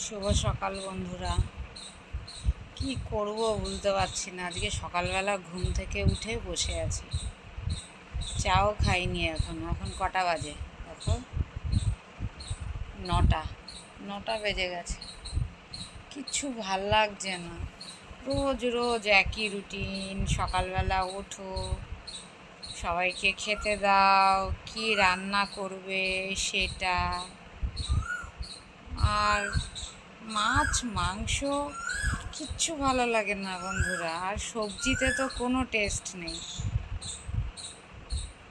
শুভ সকাল বন্ধুরা। কি করব বুঝতে পারছি না। আজকে সকালবেলা ঘুম থেকে উঠে বসে আছি। চাও খাইনি এখন। এখন কটা বাজে? দেখো। নটা। নটা বেজে গেছে। কিচ্ছু ভালো লাগছে না। রোজ রোজ একই রুটিন। সকালবেলা ওঠো, সবাইকে খেতে দাও, কি রান্না করবে সেটা। আর মাছ, মাংস কিচ্ছু ভালো লাগে না বন্ধুরা। আর সবজিতে তো কোনো টেস্ট নেই।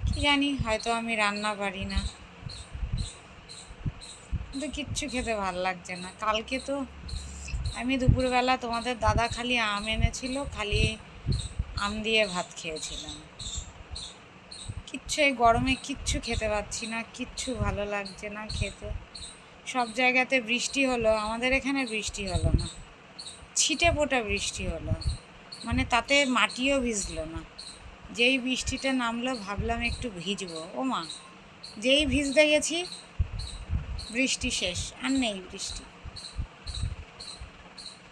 কি জানি, হয়তো আমি রান্না পারি না। কিন্তু কিচ্ছু খেতে ভালো লাগছে না। কালকে তো আমি দুপুরবেলা তোমাদের দাদা খালি আম এনেছিল, খালি আম দিয়ে ভাত খেয়েছিলাম। কিচ্ছু, এই গরমে কিচ্ছু খেতে পাচ্ছি না, কিচ্ছু ভালো লাগছে না খেতে। সব জায়গাতে বৃষ্টি হলো, আমাদের এখানে বৃষ্টি হলো না। ছিটে ফোটা বৃষ্টি হলো মানে তাতে মাটিও ভিজলো না। যেই বৃষ্টিটা নামলো, ভাবলাম একটু ভিজবো। ও মা, যেই ভিজতে গেছি, বৃষ্টি শেষ, আর নেই বৃষ্টি।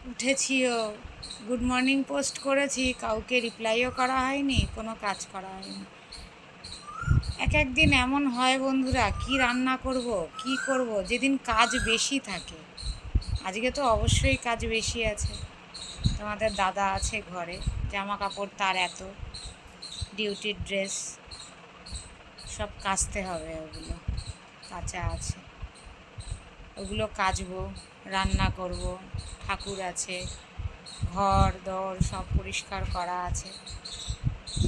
উঠেছিও, গুড মর্নিং পোস্ট করেছি, কাউকে রিপ্লাইও করা হয়নি, কোনো কাজ করা হয়নি। এক একদিন এমন হয় বন্ধুরা, কি রান্না করব, কি করব, যেদিন কাজ বেশি থাকে। আজকে তো অবশ্যই কাজ বেশি আছে। তোমাদের দাদা আছে ঘরে জামা কাপড় তার এত, ডিউটির ড্রেস, সব কাচতে হবে ওগুলো, কাঁচা আছে। ওগুলো কাচবো, রান্না করব, ঠাকুর আছে, ঘর দর সব পরিষ্কার করা আছে।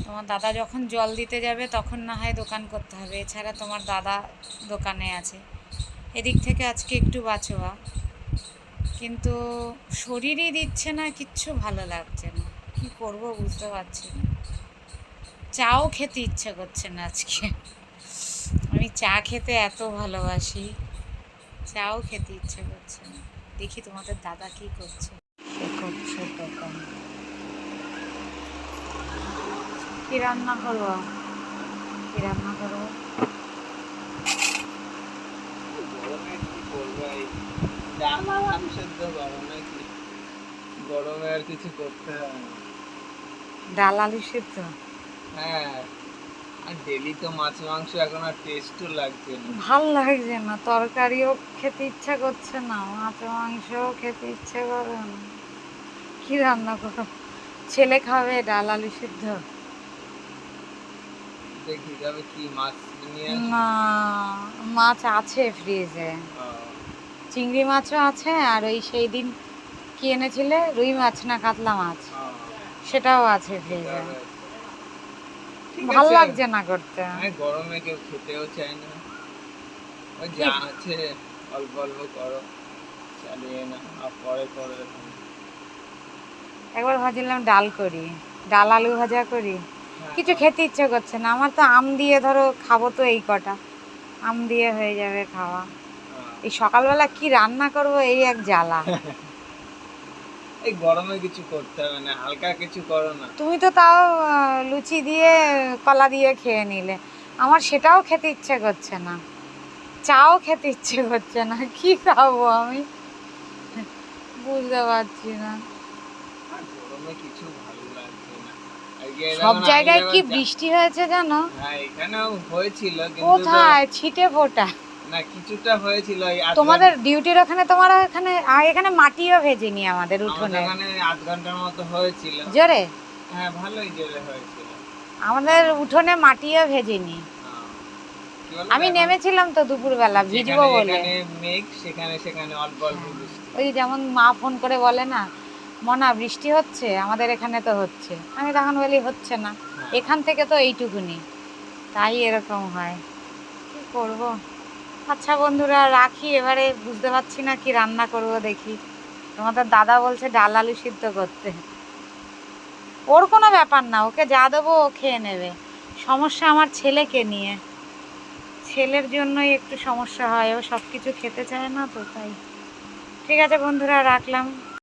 তোমার দাদা যখন জল দিতে যাবে, তখন না হয় দোকান করতে হবে। এছাড়া তোমার দাদা দোকানে আছে। এদিক থেকে আজকে একটু বাঁচোয়া কিন্তু শরীরই দিচ্ছে না, কিচ্ছু ভালো লাগছে না। কি করব বুঝতে পারছি না। চাও খেতে ইচ্ছে করছে না আজকে। আমি চা খেতে এত ভালোবাসি। চাও খেতে ইচ্ছে করছে না। দেখি তোমাদের দাদা কি করছে। করছে দোকান কি রান্না করব কি রান্না করব গরমে আর কিছু করতে ডাল আলু সিদ্ধ? হ্যাঁ। আর ডেলি তো মাছ মাংস এখন আর টেস্টও লাগছে না। ভালো লাগছে না তরকারিও খেতে ইচ্ছা করছে না মাছ মাংসও খেতে ইচ্ছে করে না। কি রান্না করো ছেলে খাবে ডাল আলু সিদ্ধ। দেখি যাবে কি মাছ নিয়ে না মাছ আছে ফ্রিজে। চিংড়ি মাছও আছে আর ওই সেই দিন কি এনেছিলে? রুই মাছ না কাতলা মাছ? সেটাও আছে ফ্রিজে। ভালো লাগছে না করতে। গরমে কেউ খেতেও চায় না। ওই যা আছে অল্প অল্প করো। চালিয়ে না আর পরে করে একবার ভাবছিলাম ডাল করি। ডাল আলু ভাজা করি। কিছু খেতে ইচ্ছে করছে না। আমার তো আম দিয়ে ধরো খাব তো এই কটা। আম দিয়ে হয়ে যাবে খাওয়া। এই সকালবেলা কি রান্না করব এই এক জ্বালা। এই গরমে কিছু করতে হবে না হালকা কিছু করো না। তুমি তো তাও লুচি দিয়ে কলা দিয়ে খেয়ে নিলে। আমার সেটাও খেতে ইচ্ছে করছে না। চাও খেতে ইচ্ছে করছে না। কি খাব আমি? বুঝতে পারছি না। গরমে কিছু ভালো সব জায়গায় কি বৃষ্টি হয়েছে জানো? হ্যাঁ এখানেও হয়েছিল তো- কোথায়? ছিটে ফোটা। না কিছুটা হয়েছিল তোমাদের ডিউটির ওখানে তোমার এখানে এখানে মাটিও ভেজেনি আমাদের উঠোনে। ওখানে আধ ঘণ্টার মতো হয়েছিল। জোরে? হ্যাঁ ভালোই জোরে হয়েছিল। আমাদের উঠোনে মাটিও ভেজেনি। আমি নেমেছিলাম তো দুপুরবেলা ভিজবো বলে। মেঘ সেখানে সেখানে অল্প অল্প। ওই যেমন মা ফোন করে বলে না মনা বৃষ্টি হচ্ছে আমাদের এখানে তো হচ্ছে। আমি তখন বলি হচ্ছে না। হ্যাঁ। এখান থেকে তো এইটুকুনি। তাই এরকম হয়। কি করব? আচ্ছা বন্ধুরা রাখি এবারে বুঝতে পারছি না কি রান্না করব দেখি। তোমাদের দাদা বলছে ডাল আলু সিদ্ধ করতে। ওর কোনো ব্যাপার না ওকে যা দেবো ও খেয়ে নেবে। সমস্যা আমার ছেলেকে নিয়ে। ছেলের জন্যই একটু সমস্যা হয় ও সব কিছু খেতে চায় না তো তাই। ঠিক আছে বন্ধুরা রাখলাম।